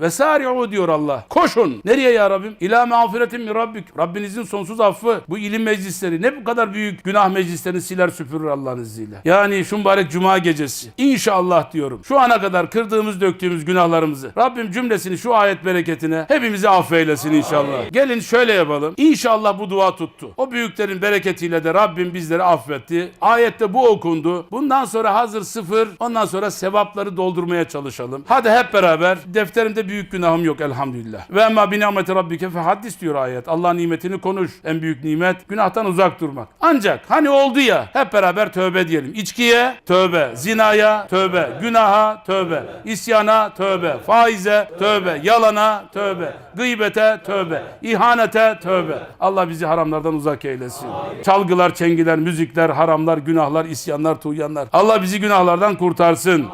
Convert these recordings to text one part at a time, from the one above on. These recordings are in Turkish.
Vesari'u diyor Allah. Koşun. Nereye ya Rabbim? İlâ mağfiretin min rabbik. Rabbinizin sonsuz affı. Bu ilim meclisleri ne bu kadar büyük günah meclislerini siler süpürür Allah'ın izniyle. Yani şu mübarek cuma gecesi. İnşallah diyorum. Şu ana kadar kırdığımız döktüğümüz günahlarımızı Rabbim cümlesini şu ayet bereketine hepimizi affeylesin inşallah. Gelin şöyle yapalım. İnşallah bu dua tuttu. O büyüklerin bereketiyle de Rabbim bizleri affetti. Ayette bu okundu. Bundan sonra hazır sıfır. Ondan sonra sevapları doldurmaya çalışalım. Hadi hep beraber. Defterimde büyük günahım yok elhamdülillah. Ve emma bi nimeti rabbike fehaddis diyor ayet. Allah'ın nimetini konuş. En büyük nimet günahtan uzak durmak. Ancak hani oldu ya hep beraber tövbe diyelim. İçkiye tövbe, zinaya tövbe, günaha tövbe, isyana tövbe, faize tövbe, yalana tövbe, gıybete tövbe, ihanete tövbe. Allah bizi haramlardan uzak eylesin. Çalgılar, çengiler, müzikler, haramlar, günahlar, isyanlar, tuğyanlar. Allah bizi günahlardan kurtarsın.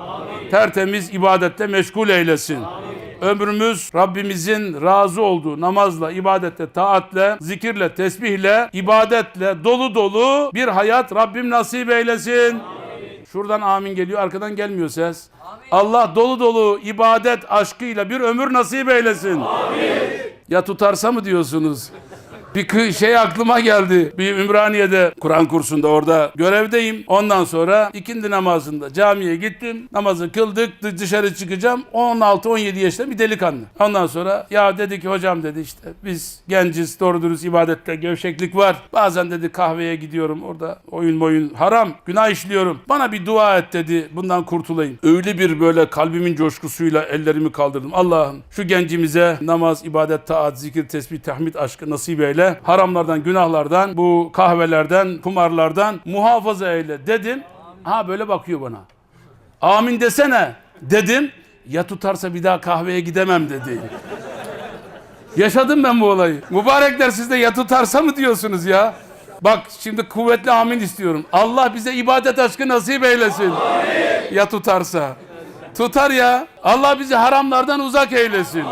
Tertemiz ibadette meşgul eylesin. Ömrümüz Rabbimizin razı olduğu namazla, ibadette, taatle, zikirle, tesbihle, ibadetle dolu dolu bir hayat Rabbim nasip eylesin. Şuradan amin geliyor, arkadan gelmiyor ses. Allah dolu dolu ibadet aşkıyla bir ömür nasip eylesin. Ya tutarsa mı diyorsunuz? Bir şey aklıma geldi. Bir Ümraniye'de Kur'an kursunda orada görevdeyim. Ondan sonra ikindi namazında camiye gittim. Namazı kıldık. dı- Dışarı çıkacağım. 16-17 yaşında bir delikanlı. Ondan sonra ya dedi ki hocam dedi işte biz genciz doğru dürüst ibadette gevşeklik var. Bazen dedi kahveye gidiyorum orada oyun boyun haram günah işliyorum. Bana bir dua et dedi bundan kurtulayım. Öyle bir böyle kalbimin coşkusuyla ellerimi kaldırdım. Allah'ım şu gencimize namaz, ibadet, taat, zikir, tesbih, tahmid aşkı nasip eyle. Haramlardan, günahlardan, bu kahvelerden, kumarlardan muhafaza eyle dedim. Ha böyle bakıyor bana. Amin desene dedim. Ya tutarsa bir daha kahveye gidemem dedi. Yaşadım ben bu olayı. Mübarekler siz de ya tutarsa mı diyorsunuz ya? Bak şimdi kuvvetli amin istiyorum. Allah bize ibadet aşkı nasip eylesin. Ya tutarsa. Tutar ya. Allah bizi haramlardan uzak eylesin.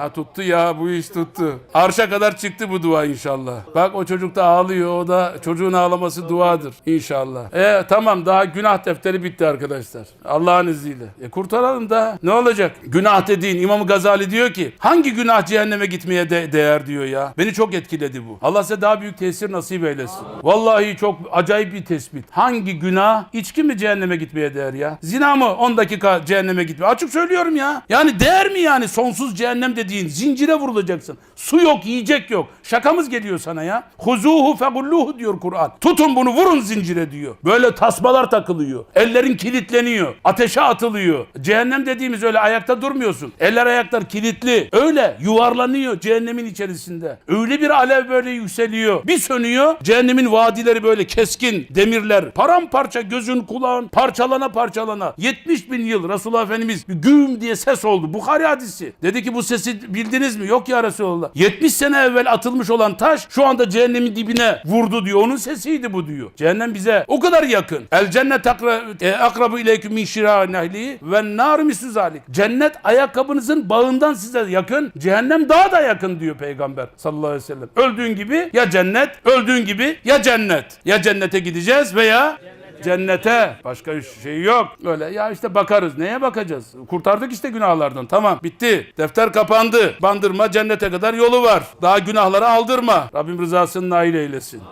Ha tuttu ya bu iş tuttu. Arşa kadar çıktı bu dua inşallah. Bak o çocuk da ağlıyor. O da çocuğun ağlaması duadır inşallah. E tamam daha günah defteri bitti arkadaşlar. Allah'ın izniyle. E kurtaralım da ne olacak? Günah dediğin İmam Gazali diyor ki hangi günah cehenneme gitmeye de- değer diyor ya. Beni çok etkiledi bu. Allah size daha büyük tesir nasip eylesin. Vallahi çok acayip bir tespit. Hangi günah içki mi cehenneme gitmeye değer ya? Zina mı 10 dakika cehenneme gitmeye? Açık söylüyorum ya. Yani değer mi yani sonsuz cehennem dediğin? Zincire vurulacaksın. Su yok, yiyecek yok. Şakamız geliyor sana ya. Huzuhu fegulluhu diyor Kur'an. Tutun bunu vurun zincire diyor. Böyle tasmalar takılıyor. Ellerin kilitleniyor. Ateşe atılıyor. Cehennem dediğimiz öyle ayakta durmuyorsun. Eller ayaklar kilitli. Öyle yuvarlanıyor cehennemin içerisinde. Öyle bir alev böyle yükseliyor. Bir sönüyor. Cehennemin vadileri böyle keskin demirler. Paramparça gözün kulağın parçalana parçalana. 70 bin yıl Resulullah Efendimiz güm diye ses oldu. Bukhari hadisi. Dedi ki bu sesi bildiniz mi? Yok ya Resulallah. 70 sene evvel atılmış olan taş şu anda cehennemin dibine vurdu diyor. Onun sesiydi bu diyor. Cehennem bize o kadar yakın. El cennet akra, e, akrabu ileyküm min şira nehli ve nar mislu zalik. Cennet ayakkabınızın bağından size yakın. Cehennem daha da yakın diyor peygamber sallallahu aleyhi ve sellem. Öldüğün gibi ya cennet, öldüğün gibi ya cennet. Ya cennete gideceğiz veya Cennete. Başka bir şey yok. Öyle ya işte bakarız. Neye bakacağız? Kurtardık işte günahlardan. Tamam bitti. Defter kapandı. Bandırma cennete kadar yolu var. Daha günahları aldırma. Rabbim rızasını nail eylesin.